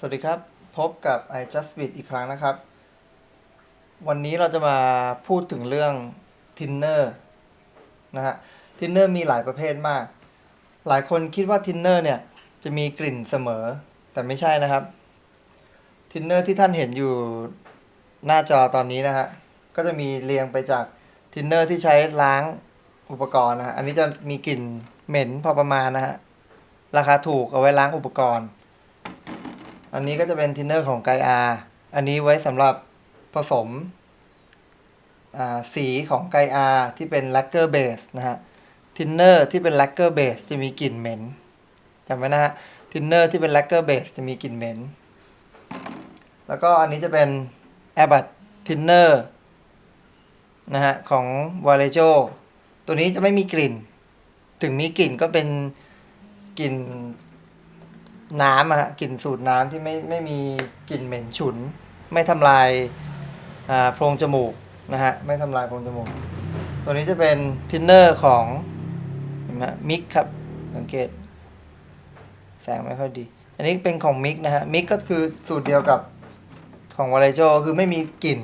สวัสดีครับ พบกับ i just bit อีกครั้งนะครับ วันนี้เราจะมาพูดถึงเรื่อง tinner นะฮะ tinner มีหลายประเภทมาก หลายคนคิดว่า tinner เนี่ย จะมีกลิ่นเสมอ แต่ไม่ใช่นะครับ tinner ที่ท่านเห็นอยู่หน้าจอตอนนี้นะฮะ ก็จะมีเรียงไปจาก tinner ที่ใช้ล้างอุปกรณ์นะฮะ อันนี้จะมีกลิ่นเหม็นพอประมาณนะฮะ ราคาถูกเอาไว้ล้างอุปกรณ์ อันนี้ก็จะเป็นทินเนอร์ของไกอาอันนี้ไว้สำหรับผสมสีของไกอาที่เป็นแลกเกอร์เบสนะฮะทินเนอร์ที่เป็นแลกเกอร์เบสจะมีกลิ่นเหม็นจำไว้นะฮะทินเนอร์ที่เป็นแลกเกอร์เบสจะมีกลิ่นเหม็น แล้วก็อันนี้จะเป็นแอบัตทินเนอร์นะฮะของวาเลโจตัวนี้จะไม่มีกลิ่น ถึงมีกลิ่นก็เป็นกลิ่น น้ำอะฮะกลิ่นสูตรน้ำที่ไม่ไม่มีกลิ่นเหม็นฉุน ไม่ทำลายอ่าโพรงจมูกนะฮะไม่ทำลายโพรงจมูก ตัวนี้จะเป็นทินเนอร์ของมมิกครับสังเกต แสงไม่ค่อยดี อันนี้เป็นของมิกนะฮะมิกก็คือสูตรเดียวกับของวาเลโจคือไม่มีกลิ่น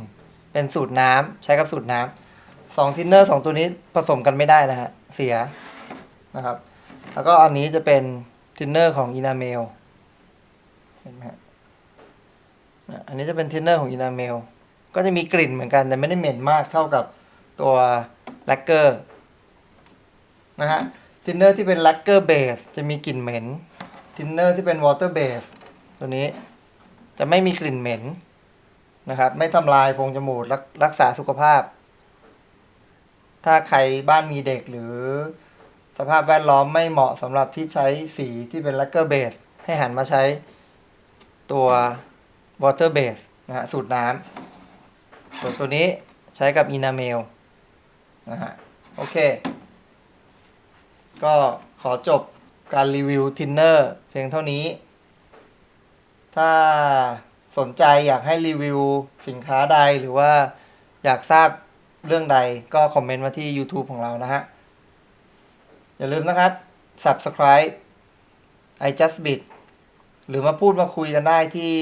เป็นสูตรน้ำใช้กับสูตรน้ำสองทินเนอร์สองตัวนี้ผสมกันไม่ได้นะฮะเสียนะครับ แล้วก็อันนี้จะเป็น ทินเนอร์ของอินาเมลเห็นไหมฮะอันนี้จะเป็นทินเนอร์ของอินาเมลก็จะมีกลิ่นเหมือนกันแต่ไม่ได้เหม็นมากเท่ากับตัวแลกเกอร์นะฮะทินเนอร์ที่เป็นแลกเกอร์เบสจะมีกลิ่นเหม็นทินเนอร์ที่เป็นวอเตอร์เบสตัวนี้จะไม่มีกลิ่นเหม็นนะครับ ไม่ทำลายโพรงจมูกรักรักษาสุขภาพ ถ้าใครบ้านมีเด็กหรือ สภาพแวดล้อมไม่เหมาะสำหรับที่ใช้สีที่เป็น lacquer base ให้หันมาใช้ตัว water base นะฮะสูตรน้ำส่วนตัวนี้ใช้กับ enamel นะฮะโอเค ก็ขอจบการรีวิวทินเนอร์เพียงเท่านี้ ถ้าสนใจอยากให้รีวิวสินค้าใดหรือว่าอยากทราบเรื่องใดก็คอมเมนต์มาที่ YouTube ของเรานะฮะ อย่าลืมนะครับ subscribe i just bit หรือมาพูดมาคุยกันได้ที่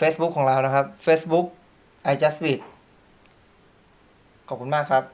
Facebook ของเรานะครับ Facebook i just bit ขอบคุณมากครับ